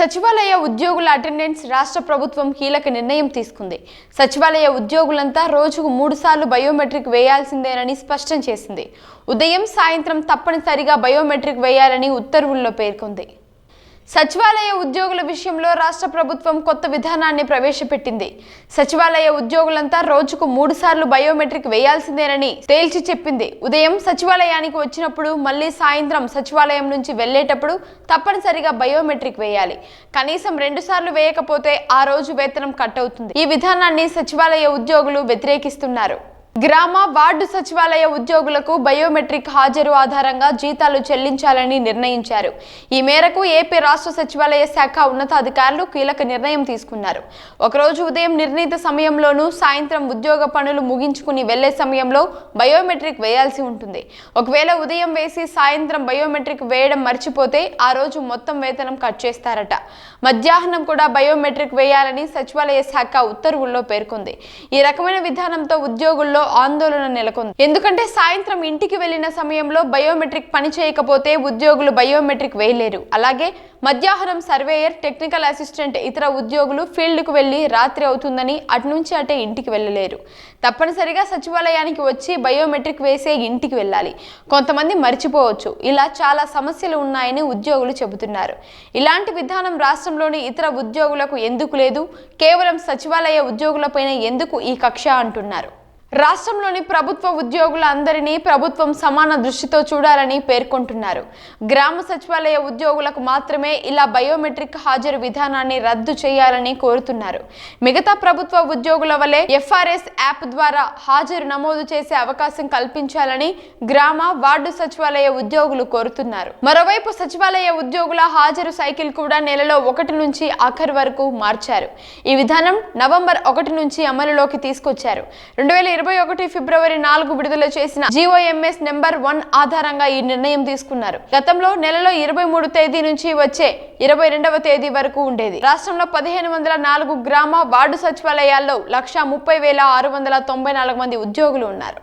సచివాలయ ఉద్యోగుల అటెండెన్స్ రాష్ట్ర ప్రభుత్వం కీలక నిర్ణయం తీసుకుంది. సచివాలయ ఉద్యోగులంతా రోజుకు మూడుసార్లు బయోమెట్రిక్ వేయాల్సిందేనని స్పష్టం చేసింది. ఉదయం సాయంత్రం తప్పనిసరిగా బయోమెట్రిక్ వేయాలని ఉత్తర్వుల్లో పేర్కొంది. సచివాలయ ఉద్యోగుల విషయంలో రాష్ట్ర ప్రభుత్వం కొత్త విధానాన్ని ప్రవేశపెట్టింది. సచివాలయ ఉద్యోగులంతా రోజుకు మూడు సార్లు బయోమెట్రిక్ వేయాల్సిందేనని తేల్చి చెప్పింది. ఉదయం సచివాలయానికి వచ్చినప్పుడు మళ్ళీ సాయంత్రం సచివాలయం నుంచి వెళ్ళేటప్పుడు తప్పనిసరిగా బయోమెట్రిక్ వేయాలి. కనీసం రెండు సార్లు వేయకపోతే ఆ రోజు వేతనం కట్ అవుతుంది. ఈ విధానాన్ని సచివాలయ ఉద్యోగులు వ్యతిరేకిస్తున్నారు. గ్రామ వార్డు సచివాలయ ఉద్యోగులకు బయోమెట్రిక్ హాజరు ఆధారంగా జీతాలు చెల్లించాలని నిర్ణయించారు. ఈ మేరకు ఏపీ రాష్ట్ర సచివాలయ శాఖ ఉన్నతాధికారులు కీలక నిర్ణయం తీసుకున్నారు. ఒకరోజు ఉదయం నిర్ణీత సమయంలోనూ సాయంత్రం ఉద్యోగ పనులు ముగించుకుని వెళ్ళే సమయంలో బయోమెట్రిక్ వేయాల్సి ఉంటుంది. ఒకవేళ ఉదయం వేసి సాయంత్రం బయోమెట్రిక్ వేయడం మర్చిపోతే ఆ రోజు మొత్తం వేతనం కట్ చేస్తారట. మధ్యాహ్నం కూడా బయోమెట్రిక్ వేయాలని సచివాలయ శాఖ ఉత్తర్వుల్లో పేర్కొంది. ఈ రకమైన విధానంతో ఉద్యోగుల్లో ఆందోళన నెలకొంది. ఎందుకంటే సాయంత్రం ఇంటికి వెళ్ళిన సమయంలో బయోమెట్రిక్ పని చేయకపోతే ఉద్యోగులు బయోమెట్రిక్ వేయలేరు. అలాగే మధ్యాహ్నం సర్వేయర్ టెక్నికల్ అసిస్టెంట్ ఇతర ఉద్యోగులు ఫీల్డ్కు వెళ్ళి రాత్రి అవుతుందని అటు నుంచి అటే ఇంటికి వెళ్ళలేరు. తప్పనిసరిగా సచివాలయానికి వచ్చి బయోమెట్రిక్ వేసే ఇంటికి వెళ్ళాలి. కొంతమంది మర్చిపోవచ్చు. ఇలా చాలా సమస్యలు ఉన్నాయని ఉద్యోగులు చెబుతున్నారు. ఇలాంటి విధానం రాష్ట్రంలోని ఇతర ఉద్యోగులకు ఎందుకు లేదు? కేవలం సచివాలయ ఉద్యోగులపైన ఎందుకు ఈ కక్ష అంటున్నారు? రాష్ట్రంలోని ప్రభుత్వ ఉద్యోగులందరినీ ప్రభుత్వం సమాన దృష్టితో చూడాలని పేర్కొంటున్నారు. గ్రామ సచివాలయ ఉద్యోగులకు మాత్రమే ఇలా బయోమెట్రిక్ హాజరు విధానాన్ని రద్దు చేయాలని కోరుతున్నారు. మిగతా ప్రభుత్వ ఉద్యోగుల వలె ఎఫ్ఆర్ఎస్ యాప్ ద్వారా హాజరు నమోదు చేసే అవకాశం కల్పించాలని గ్రామ వార్డు సచివాలయ ఉద్యోగులు కోరుతున్నారు. మరోవైపు సచివాలయ ఉద్యోగుల హాజరు సైకిల్ కూడా నెలలో ఒకటి నుంచి ఆఖరి వరకు మార్చారు. ఈ విధానం నవంబర్ ఒకటి నుంచి అమలులోకి తీసుకొచ్చారు. రెండు వేల ఇరవై ఒకటి ఫిబ్రవరి నాలుగు విడుదల చేసిన జీఓఎంఎస్ నెంబర్ వన్ ఆధారంగా ఈ నిర్ణయం తీసుకున్నారు. గతంలో నెలలో ఇరవై మూడు తేదీ నుంచి వచ్చే ఇరవై రెండవ తేదీ వరకు ఉండేది. రాష్ట్రంలో పదిహేను వందల నాలుగు గ్రామ వార్డు సచివాలయాల్లో లక్ష ముప్పై వేల ఆరు వందల తొంభై నాలుగు మంది ఉద్యోగులు ఉన్నారు.